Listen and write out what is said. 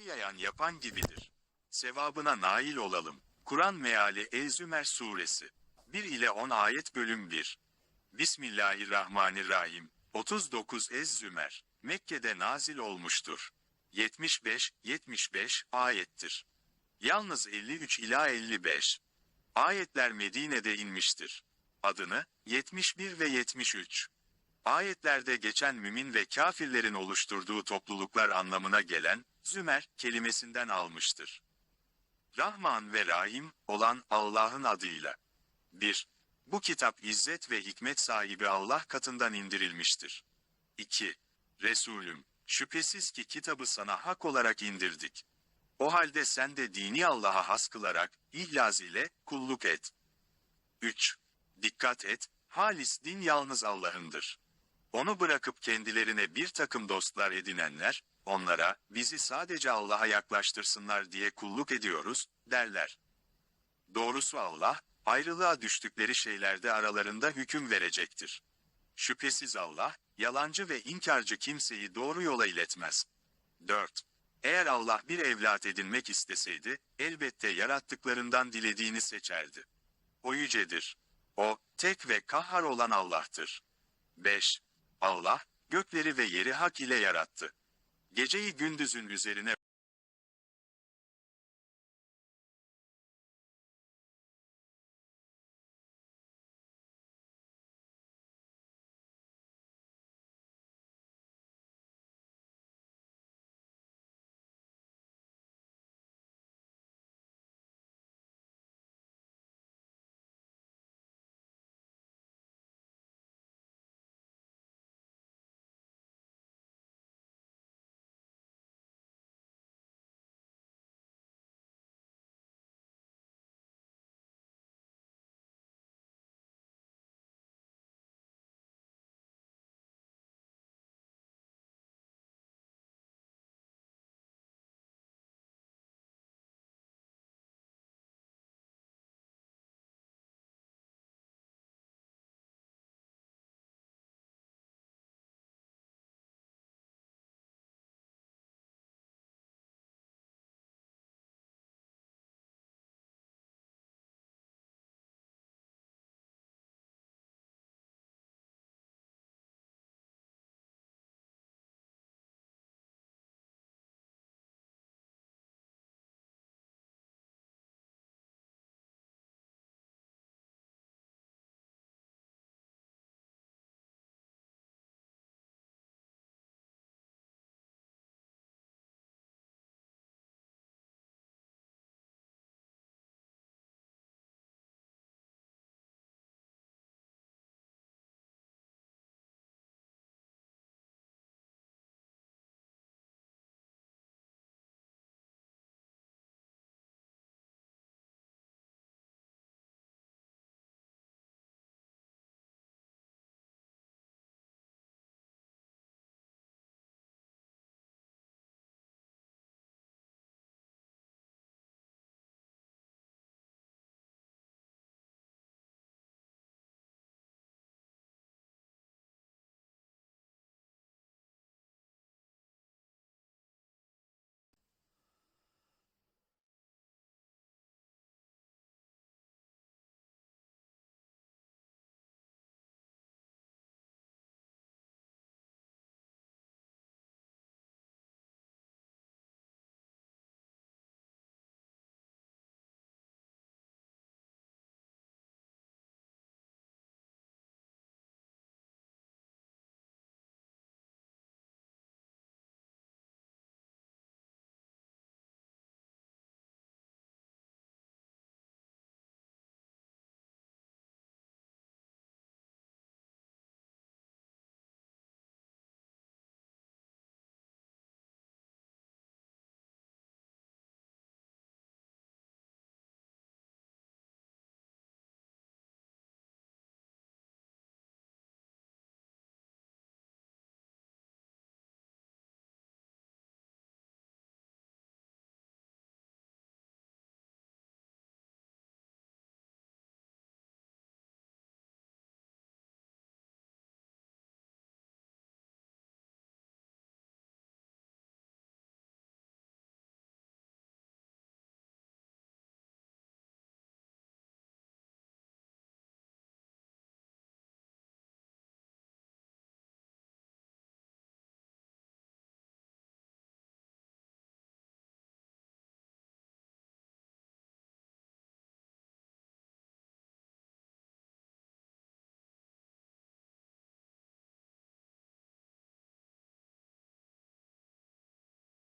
yayan yapan gibidir. Sevabına nail olalım. Kur'an meali El-Zümer suresi. 1 ile 10 ayet bölüm 1. Bismillahirrahmanirrahim. 39 Ez-Zümer. Mekke'de nazil olmuştur. 75-75 ayettir. Yalnız 53 ila 55. Ayetler Medine'de inmiştir. Adını 71 ve 73. Ayetlerde geçen mümin ve kafirlerin oluşturduğu topluluklar anlamına gelen Zümer kelimesinden almıştır. Rahman ve Rahim olan Allah'ın adıyla. 1. Bu kitap izzet ve hikmet sahibi Allah katından indirilmiştir. 2. Resulüm, şüphesiz ki kitabı sana hak olarak indirdik. O halde sen de dini Allah'a has kılarak, ihlas ile kulluk et. 3. Dikkat et, halis din yalnız Allah'ındır. Onu bırakıp kendilerine bir takım dostlar edinenler, onlara, bizi sadece Allah'a yaklaştırsınlar diye kulluk ediyoruz, derler. Doğrusu Allah, ayrılığa düştükleri şeylerde aralarında hüküm verecektir. Şüphesiz Allah, yalancı ve inkarcı kimseyi doğru yola iletmez. 4. Eğer Allah bir evlat edinmek isteseydi, elbette yarattıklarından dilediğini seçerdi. O yücedir. O, tek ve kahhar olan Allah'tır. 5. Allah, gökleri ve yeri hak ile yarattı. Geceyi gündüzün üzerine